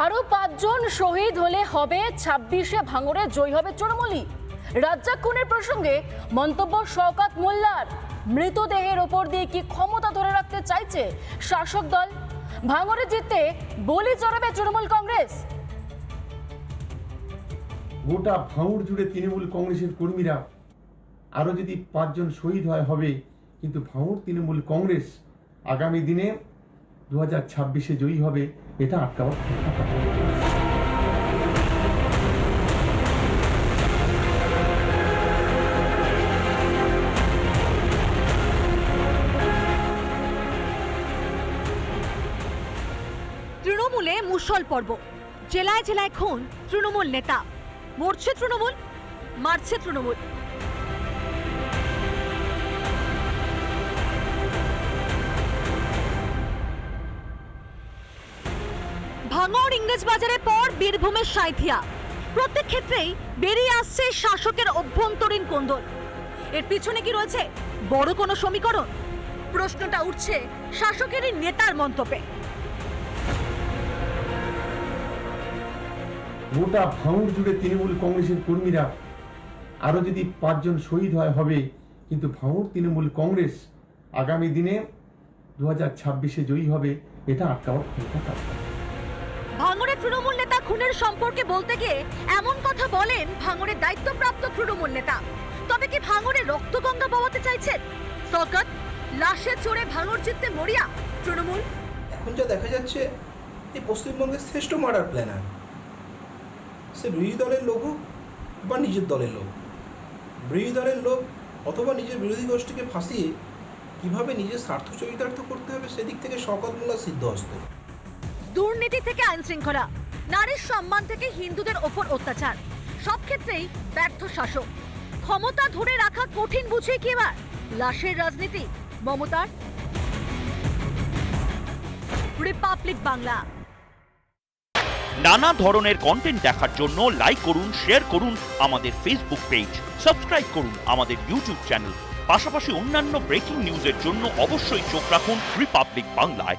আরও পাঁচজন শহীদ হলে হবে ছাব্বিশে ভাঙড়ে জয়ী হবে তৃণমূলই। খুনের প্রসঙ্গে মন্তব্য শওকাত মোল্লার। মৃতদেহের ওপর দিয়ে কি ক্ষমতা ধরে রাখতে চাইছে শাসক দল? ভাঙড়ে জিততে বলি চড়াবে তৃণমূল কংগ্রেস। গোটা ভাঙড় জুড়ে তৃণমূল কংগ্রেসের কর্মীরা আরও যদি পাঁচজন শহীদ হয় হবে, কিন্তু ভাঙড় তৃণমূল কংগ্রেস আগামী দিনে দু হাজার ছাব্বিশে জয়ী হবে, এটা আটকাবার তৃণমূলে মুসল পর্ব। জেলায় জেলায় খুন তৃণমূল নেতা। মরছে তৃণমূল, মারছে তৃণমূল। ভাঙড় ইংরেজ বাজারের পর বীরভূমের সাঁথিয়া প্রত্যেক ক্ষেত্রেই বেরিয়ে আসছে শাসকের অভ্যন্তরীণ কোন্দল। এর পিছনে কি রয়েছে বড় কোনো সমীকরণ? প্রশ্নটা উঠছে শাসকেরই নেতার মন্তব্যে। গোটা ভাঙড় জুড়ে তৃণমূল কংগ্রেসের কর্মীরা আরও যদি পাঁচজন শহীদ হয়, হবে। কিন্তু ভাঙড় তৃণমূল কংগ্রেস আগামী দিনে দু হাজার ছাব্বিশে জয়ী হবে, এটা আটকাবার ক্ষমতা। ভাঙড়ের তৃণমূল নেতা খুনের সম্পর্কে বলতে গিয়ে এমন কথা বলেন ভাঙড়ের দায়িত্বপ্রাপ্ত তৃণমূল নেতা। তবে কি ভাঙড়ে রক্তগঙ্গা বওয়াতে চাইছেন? সরকার লাশে চড়ে ভাঙড় জিততে মরিয়া তৃণমূল? এখন যা দেখা যাচ্ছে যে পশ্চিমবঙ্গের শ্রেষ্ঠ মার্ডার প্ল্যানার। সে বিরোধী দলের লোক হোক বা নিজের দলের লোক। বিরোধী দলের লোক অথবা নিজের বিরোধী গোষ্ঠীকে ফাঁসিয়ে কীভাবে নিজের স্বার্থ চরিতার্থ করতে হবে সেদিক থেকে সকল শকত মোল্লা সিদ্ধহস্ত। দুর্নীতি থেকে আইন শৃঙ্খলা নারীর সম্মান থেকে হিন্দুদের ওপর অত্যাচার। সব ক্ষেত্রেই ব্যর্থ শাসক। ক্ষমতা ধরে রাখা কঠিন বুঝে কি এবার? লাশের রাজনীতি, মমতার? রিপাবলিক বাংলা। নানা ধরনের কন্টেন্ট দেখার জন্য লাইক করুন শেয়ার করুন আমাদের ফেসবুক পেজ সাবস্ক্রাইব করুন আমাদের ইউটিউব চ্যানেল পাশাপাশি অন্যান্য ব্রেকিং নিউজের জন্য অবশ্যই চোখ রাখুন রিপাবলিক বাংলায়